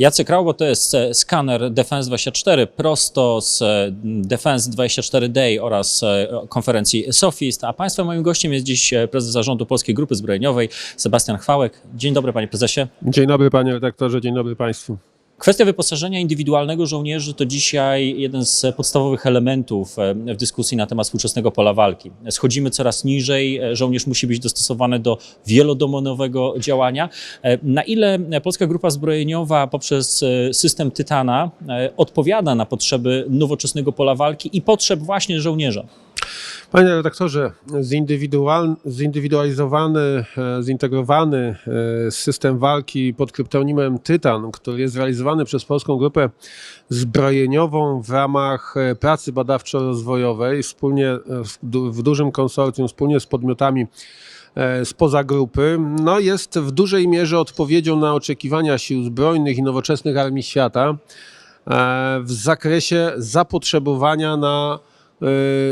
Jacek Raubo to jest e, skaner Defense24 prosto z e, Defense24 Day oraz e, konferencji Sofist, a Państwa moim gościem jest dziś prezes zarządu Polskiej Grupy Zbrojeniowej Sebastian Chwałek. Dzień dobry Panie Prezesie. Dzień dobry panie redaktorze, dzień dobry państwu. Kwestia wyposażenia indywidualnego żołnierzy to dzisiaj jeden z podstawowych elementów e, w dyskusji na temat współczesnego pola walki. Schodzimy coraz niżej, e, żołnierz musi być dostosowany do wielodomenowego działania. E, Na ile Polska Grupa Zbrojeniowa poprzez system Tytana odpowiada na potrzeby nowoczesnego pola walki i potrzeb właśnie żołnierza? Panie redaktorze, zindywidual, zindywidualizowany, e, zintegrowany e, system walki pod kryptonimem Tytan, który jest realizowany przez Polską Grupę Zbrojeniową w ramach e, pracy badawczo-rozwojowej wspólnie w, du- w dużym konsorcjum, wspólnie z podmiotami spoza grupy, no jest w dużej mierze odpowiedzią na oczekiwania sił zbrojnych i nowoczesnych armii świata w zakresie zapotrzebowania na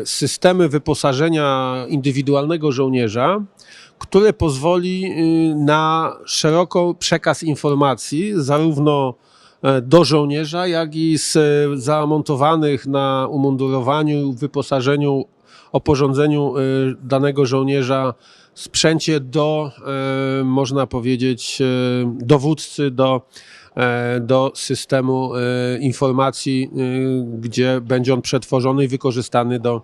systemy wyposażenia indywidualnego żołnierza, które pozwoli e, na szeroko przekaz informacji zarówno e, do żołnierza, jak i z e, zamontowanych na umundurowaniu, wyposażeniu, oporządzeniu e, danego żołnierza sprzęcie do, można powiedzieć, dowódcy, do, do systemu e, informacji, e, gdzie będzie on przetworzony i wykorzystany do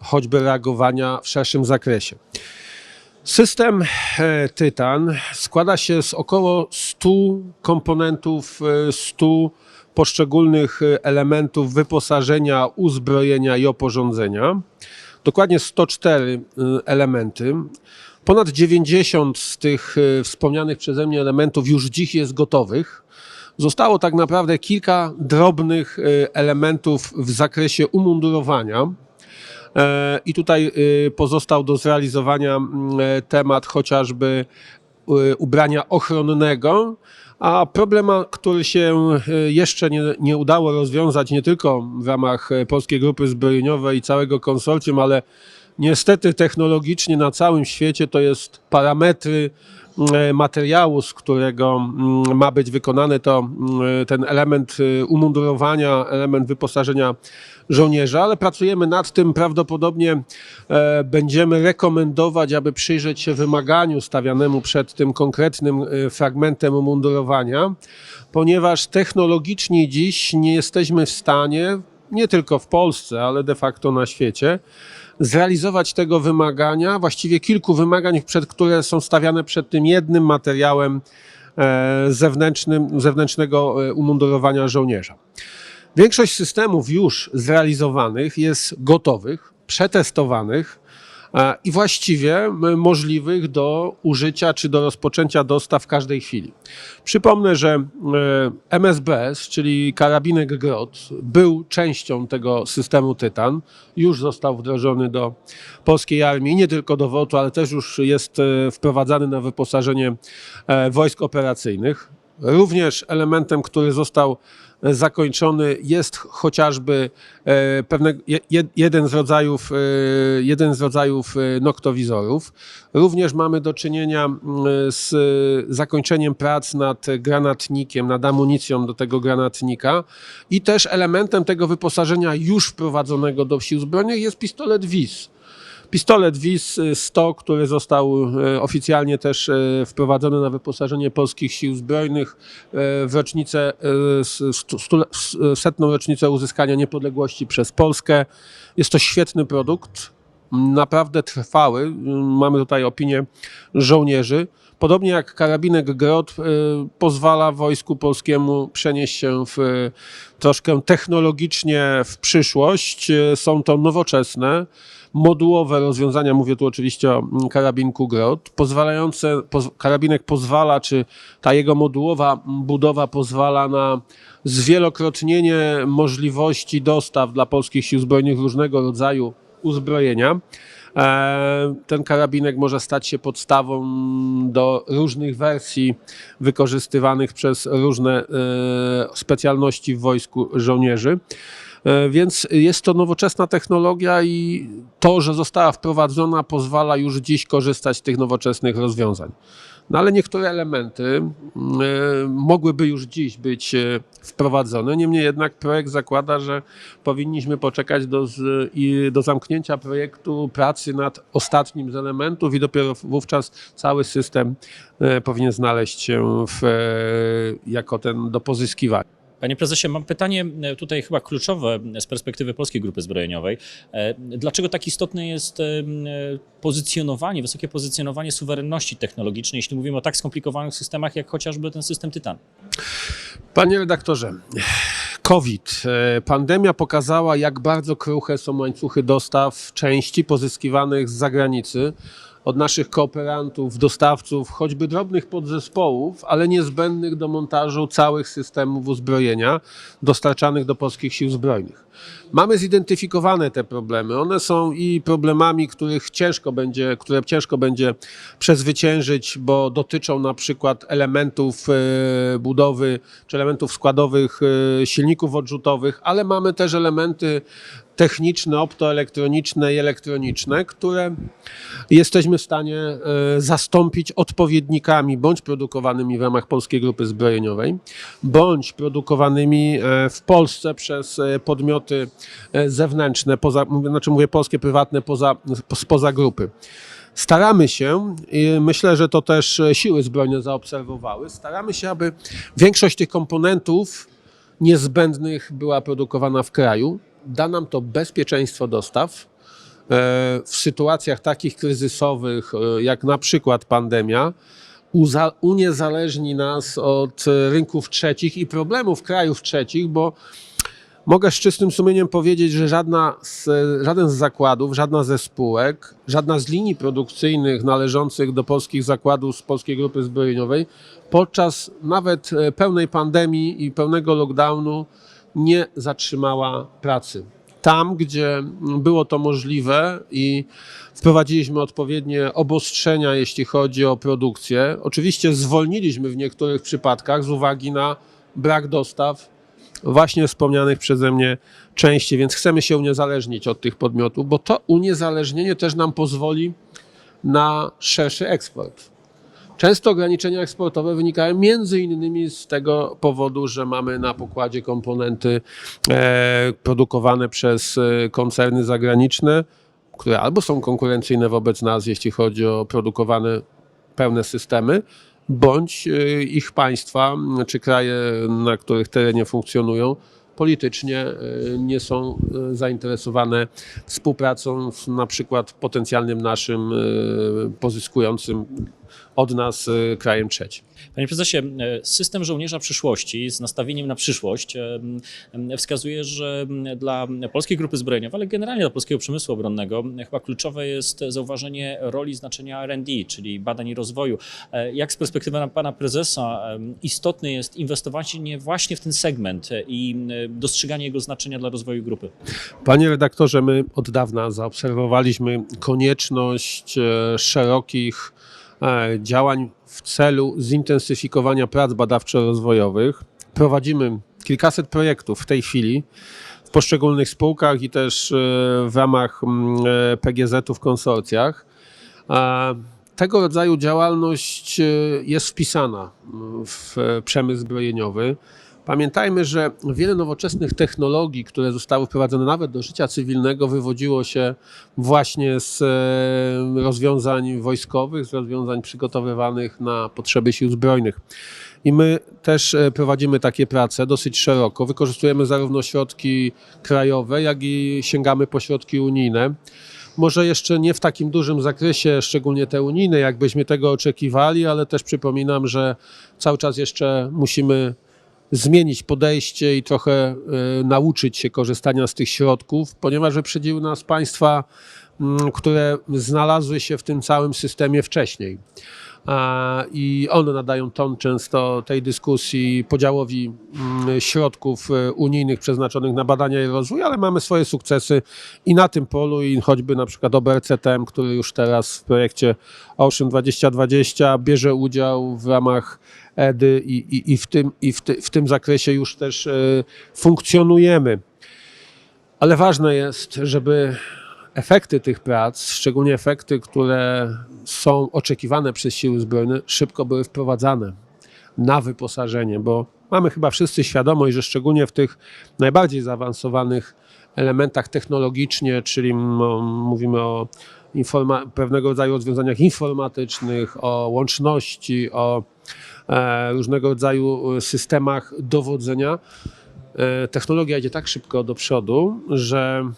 choćby reagowania w szerszym zakresie. System e, Tytan składa się z około 100 komponentów, e, 100 poszczególnych e, elementów wyposażenia, uzbrojenia i oporządzenia. Dokładnie 104 e, elementy. Ponad 90 z tych e, wspomnianych przeze mnie elementów już dziś jest gotowych. Zostało tak naprawdę kilka drobnych e, elementów w zakresie umundurowania. E, I tutaj y, pozostał do zrealizowania e, temat chociażby ubrania ochronnego, a problem, który się jeszcze nie, nie udało rozwiązać nie tylko w ramach e, Polskiej Grupy Zbrojeniowej i całego konsorcjum, ale niestety technologicznie na całym świecie to jest parametry e, materiału, z którego mm, ma być wykonany to mm, ten element y, umundurowania, element wyposażenia żołnierza, ale pracujemy nad tym. Prawdopodobnie e, będziemy rekomendować, aby przyjrzeć się wymaganiu stawianemu przed tym konkretnym e, fragmentem umundurowania, ponieważ technologicznie dziś nie jesteśmy w stanie, nie tylko w Polsce, ale de facto na świecie, zrealizować tego wymagania, właściwie kilku wymagań, przed które są stawiane przed tym jednym materiałem e, zewnętrznym, zewnętrznego e, umundurowania żołnierza. Większość systemów już zrealizowanych jest gotowych, przetestowanych i właściwie możliwych do użycia czy do rozpoczęcia dostaw w każdej chwili. Przypomnę, że e, MSBS, czyli karabinek GROT, był częścią tego systemu Tytan. Już został wdrożony do polskiej armii, nie tylko do WOT-u, ale też już jest e, wprowadzany na wyposażenie e, wojsk operacyjnych. Również elementem, który został e, zakończony jest chociażby e, pewne, je- je- jeden, z rodzajów, e, jeden z rodzajów noktowizorów. Również mamy do czynienia z zakończeniem prac nad granatnikiem, nad amunicją do tego granatnika i też elementem tego wyposażenia już wprowadzonego do sił zbrojnych jest pistolet WIS. Pistolet WIS 100, który został e, oficjalnie też e, wprowadzony na wyposażenie polskich sił zbrojnych e, w rocznicę, setną rocznicę uzyskania niepodległości przez Polskę. Jest to świetny produkt, naprawdę trwały. Mamy tutaj opinię żołnierzy. Podobnie jak karabinek Grot e, pozwala wojsku polskiemu przenieść się w, e, troszkę technologicznie w przyszłość. E, Są to nowoczesne, modułowe rozwiązania, mówię tu oczywiście o mm, karabinku Grot, pozwalające, poz, karabinek pozwala, czy ta jego modułowa budowa pozwala na zwielokrotnienie możliwości dostaw dla polskich sił zbrojnych różnego rodzaju uzbrojenia. E, Ten karabinek może stać się podstawą do różnych wersji wykorzystywanych przez różne e, specjalności w wojsku żołnierzy. E, Więc jest to nowoczesna technologia i to, że została wprowadzona, pozwala już dziś korzystać z tych nowoczesnych rozwiązań. No ale niektóre elementy e, mogłyby już dziś być e, wprowadzone. Niemniej jednak projekt zakłada, że powinniśmy poczekać do, z, do zamknięcia projektu pracy nad ostatnim z elementów i dopiero wówczas cały system e, powinien znaleźć się w, jako ten do pozyskiwania. Panie prezesie, mam pytanie e, tutaj chyba kluczowe z perspektywy Polskiej Grupy Zbrojeniowej. E, Dlaczego tak istotne jest e, pozycjonowanie, wysokie pozycjonowanie suwerenności technologicznej, jeśli mówimy o tak skomplikowanych systemach, jak chociażby ten system Tytan? Panie redaktorze, COVID, pandemia pokazała, jak bardzo kruche są łańcuchy dostaw części pozyskiwanych z zagranicy od naszych kooperantów, dostawców, choćby drobnych podzespołów, ale niezbędnych do montażu całych systemów uzbrojenia dostarczanych do polskich sił zbrojnych. Mamy zidentyfikowane te problemy. One są i problemami, których ciężko będzie, które ciężko będzie przezwyciężyć, bo dotyczą na przykład elementów e, budowy czy elementów składowych e, silników odrzutowych, ale mamy też elementy techniczne, optoelektroniczne i elektroniczne, które jesteśmy w stanie e, zastąpić odpowiednikami bądź produkowanymi w ramach Polskiej Grupy Zbrojeniowej, bądź produkowanymi w Polsce przez e, podmioty e, zewnętrzne, poza, znaczy mówię polskie, prywatne, poza, spoza grupy. Staramy się, myślę, że to też e, siły zbrojne zaobserwowały, staramy się, aby większość tych komponentów niezbędnych była produkowana w kraju. Da nam to bezpieczeństwo dostaw. E, W sytuacjach takich kryzysowych, jak na przykład pandemia, uniezależni nas od rynków trzecich i problemów krajów trzecich, bo Mogę z czystym sumieniem powiedzieć, że żadna z, żaden z zakładów, żadna ze spółek, żadna z linii produkcyjnych należących do polskich zakładów z Polskiej Grupy Zbrojeniowej podczas nawet e, pełnej pandemii i pełnego lockdownu nie zatrzymała pracy. Tam, gdzie było to możliwe i wprowadziliśmy odpowiednie obostrzenia, jeśli chodzi o produkcję, oczywiście zwolniliśmy w niektórych przypadkach z uwagi na brak dostaw właśnie wspomnianych przeze mnie części, więc chcemy się uniezależnić od tych podmiotów, bo to uniezależnienie też nam pozwoli na szerszy eksport. Często ograniczenia eksportowe wynikają między innymi z tego powodu, że mamy na pokładzie komponenty e, produkowane przez e, koncerny zagraniczne, które albo są konkurencyjne wobec nas, jeśli chodzi o produkowane pełne systemy, bądź e, ich państwa czy kraje, na których terenie funkcjonują, politycznie e, nie są e, zainteresowane współpracą z na przykład potencjalnym naszym pozyskującym od nas e, krajem trzecim. Panie prezesie, e, system żołnierza przyszłości z nastawieniem na przyszłość m, wskazuje, że dla Polskiej Grupy Zbrojeniowej, ale generalnie dla polskiego przemysłu obronnego chyba kluczowe jest zauważenie roli znaczenia R&D, czyli badań i rozwoju. Jak z perspektywy pana prezesa istotne jest inwestowanie właśnie w ten segment i dostrzeganie jego znaczenia dla rozwoju grupy? Panie redaktorze, my od dawna zaobserwowaliśmy konieczność szerokich działań w celu zintensyfikowania prac badawczo-rozwojowych. Prowadzimy kilkaset projektów w tej chwili w poszczególnych spółkach i też e, w ramach mm, e, PGZ-ów w konsorcjach. E, Tego rodzaju działalność e, jest wpisana mm, w e, przemysł zbrojeniowy. Pamiętajmy, że wiele nowoczesnych technologii, które zostały wprowadzone nawet do życia cywilnego, wywodziło się właśnie z e, rozwiązań wojskowych, z rozwiązań przygotowywanych na potrzeby sił zbrojnych. I my też e, prowadzimy takie prace dosyć szeroko. Wykorzystujemy zarówno środki krajowe, jak i sięgamy po środki unijne. Może jeszcze nie w takim dużym zakresie, szczególnie te unijne, jakbyśmy tego oczekiwali, ale też przypominam, że cały czas jeszcze musimy zmienić podejście i trochę e, nauczyć się korzystania z tych środków, ponieważ wyprzedziły nas państwa, mm, które znalazły się w tym całym systemie wcześniej. A, I one nadają ton często tej dyskusji podziałowi mm, środków e, unijnych przeznaczonych na badania i rozwój, ale mamy swoje sukcesy i na tym polu, i choćby na przykład OBRCTM, który już teraz w projekcie Ocean 2020 bierze udział w ramach EDY i, i, i, w, tym, i w, ty, w tym zakresie już też e, funkcjonujemy. Ale ważne jest, żeby efekty tych prac, szczególnie efekty, które są oczekiwane przez siły zbrojne, szybko były wprowadzane na wyposażenie, bo mamy chyba wszyscy świadomość, że szczególnie w tych najbardziej zaawansowanych elementach technologicznie, czyli mówimy o pewnego rodzaju rozwiązaniach informatycznych, o łączności, o e, różnego rodzaju e, systemach dowodzenia. E, technologia idzie tak szybko do przodu, że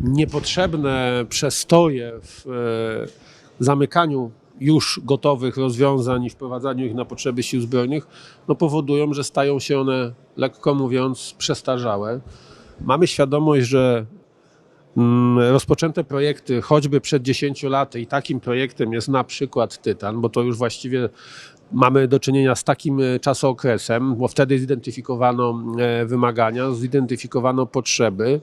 niepotrzebne przestoje w e, zamykaniu już gotowych rozwiązań i wprowadzaniu ich na potrzeby sił zbrojnych no powodują, że stają się one, lekko mówiąc, przestarzałe. Mamy świadomość, że mm, rozpoczęte projekty choćby przed 10 laty i takim projektem jest na przykład Tytan, bo to już właściwie mamy do czynienia z takim e, czasookresem, bo wtedy zidentyfikowano e, wymagania, zidentyfikowano potrzeby.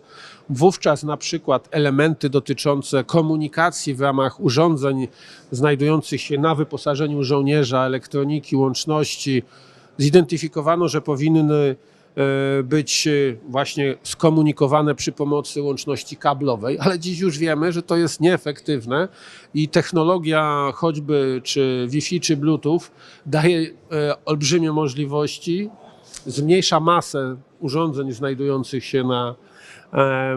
Wówczas na przykład elementy dotyczące komunikacji w ramach urządzeń znajdujących się na wyposażeniu żołnierza, elektroniki, łączności, zidentyfikowano, że powinny być e, właśnie skomunikowane przy pomocy łączności kablowej, ale dziś już wiemy, że to jest nieefektywne i technologia choćby czy Wi-Fi czy Bluetooth daje e, olbrzymie możliwości, zmniejsza masę urządzeń znajdujących się na,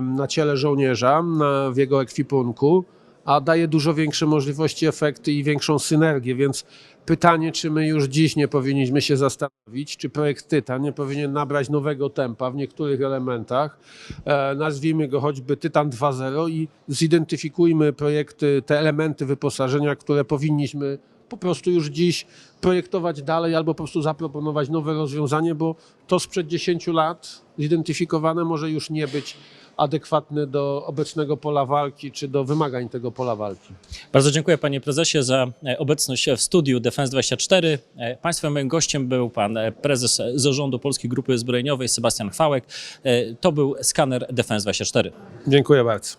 na ciele żołnierza, na, w jego ekwipunku, a daje dużo większe możliwości, efekty i większą synergię, więc pytanie, czy my już dziś nie powinniśmy się zastanowić, czy projekt Tytan nie powinien nabrać nowego tempa w niektórych elementach, e, nazwijmy go choćby Tytan 2.0 i zidentyfikujmy projekty, te elementy wyposażenia, które powinniśmy po prostu już dziś projektować dalej albo po prostu zaproponować nowe rozwiązanie, bo to sprzed 10 lat zidentyfikowane może już nie być adekwatne do obecnego pola walki czy do wymagań tego pola walki. Bardzo dziękuję panie prezesie za e, obecność w studiu Defense 24. E, Państwem moim gościem był pan e, prezes zarządu Polskiej Grupy Zbrojeniowej Sebastian Chwałek. To był skaner Defense 24. Dziękuję bardzo.